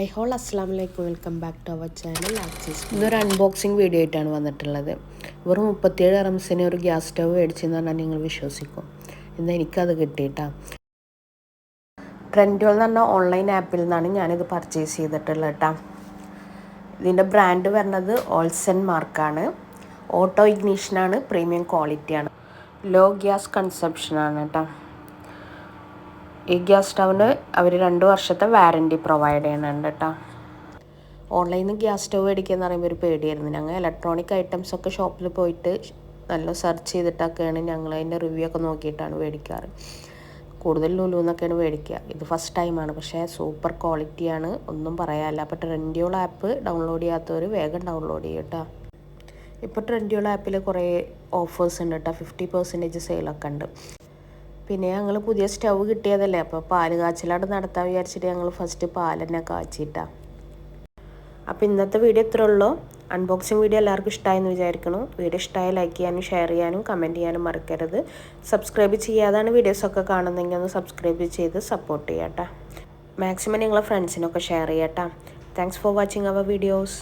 I ഹോൾ അസ്സാം വലൈക്കും welcome back to our channel. Axis ഇന്നൊരു അൺബോക്സിങ് വീഡിയോ ആയിട്ടാണ് വന്നിട്ടുള്ളത്. വെറും മുപ്പത്തിയേഴ് റംസിന് ഒരു ഗ്യാസ് സ്റ്റവ് മേടിച്ചെന്ന് പറഞ്ഞാൽ നിങ്ങൾ വിശ്വസിക്കും. എന്നാൽ എനിക്കത് കിട്ടിയിട്ടാ. ട്രെൻഡുകൾ എന്ന് പറഞ്ഞാൽ ഓൺലൈൻ ആപ്പിൽ നിന്നാണ് ഞാനിത് പർച്ചേസ് ചെയ്തിട്ടുള്ളത് കേട്ടോ ഇതിന്റെ ബ്രാൻഡ് വരുന്നത് ഓൾസൺ മാർക്കാണ് ഓട്ടോ ഇഗ്നീഷനാണ് പ്രീമിയം ക്വാളിറ്റിയാണ് ലോ ഗ്യാസ് കൺസപ്ഷനാണ് കേട്ടോ ഈ ഗ്യാസ് സ്റ്റൗവിന് അവർ രണ്ട് വർഷത്തെ വാറന്റി പ്രൊവൈഡ് ചെയ്യുന്നുണ്ട് കേട്ടോ. ഓൺലൈനിൽ നിന്ന് ഗ്യാസ് സ്റ്റവ് മേടിക്കുക എന്ന് പറയുമ്പോൾ ഒരു പേടിയായിരുന്നു. ഞങ്ങൾ ഇലക്ട്രോണിക് ഐറ്റംസ് ഒക്കെ ഷോപ്പിൽ പോയിട്ട് നല്ല സെർച്ച് ചെയ്തിട്ടൊക്കെയാണ് ഞങ്ങൾ അതിന്റെ റിവ്യൂ ഒക്കെ നോക്കിയിട്ടാണ് മേടിക്കാറ്. കൂടുതൽ ലുലു എന്നൊക്കെയാണ് മേടിക്കുക. ഇത് ഫസ്റ്റ് ടൈമാണ് പക്ഷേ സൂപ്പർ ക്വാളിറ്റിയാണ് ഒന്നും പറയാനില്ല. അപ്പോൾ ട്രെൻഡിയോൾ ആപ്പ് ഡൗൺലോഡ് ചെയ്യാത്തവർ വേഗം ഡൗൺലോഡ് ചെയ്യും കേട്ടോ. ഇപ്പോൾ ട്രെൻഡിയോൾ ആപ്പിൽ കുറേ ഓഫേഴ്സ് ഉണ്ട് കേട്ടോ. ഫിഫ്റ്റി പെർസെന്റേജ് സെയിലൊക്കെ ഉണ്ട്. പിന്നെ ഞങ്ങൾ പുതിയ സ്റ്റൗ കിട്ടിയതല്ലേ അപ്പോൾ പാൽ കാച്ചിലാണ് നടത്താൻ വിചാരിച്ചിട്ട് ഞങ്ങൾ ഫസ്റ്റ് പാൽ തന്നെ കാച്ചിട്ടാ. അപ്പോൾ ഇന്നത്തെ വീഡിയോ ഇത്രേ ഉള്ളൂ. അൺബോക്സിങ് വീഡിയോ എല്ലാവർക്കും ഇഷ്ടമായെന്ന് വിചാരിക്കുന്നു വീഡിയോ ഇഷ്ടമായി ലൈക്ക് ചെയ്യാനും ഷെയർ ചെയ്യാനും കമന്റ് ചെയ്യാനും മറക്കരുത്. സബ്സ്ക്രൈബ് ചെയ്യാതാണ് വീഡിയോസൊക്കെ കാണുന്നതെങ്കിൽ ഒന്ന് സബ്സ്ക്രൈബ് ചെയ്ത് സപ്പോർട്ട് ചെയ്യാം മാക്സിമം നിങ്ങളെ ഫ്രണ്ട്സിനൊക്കെ ഷെയർ ചെയ്യാം thanks for watching our videos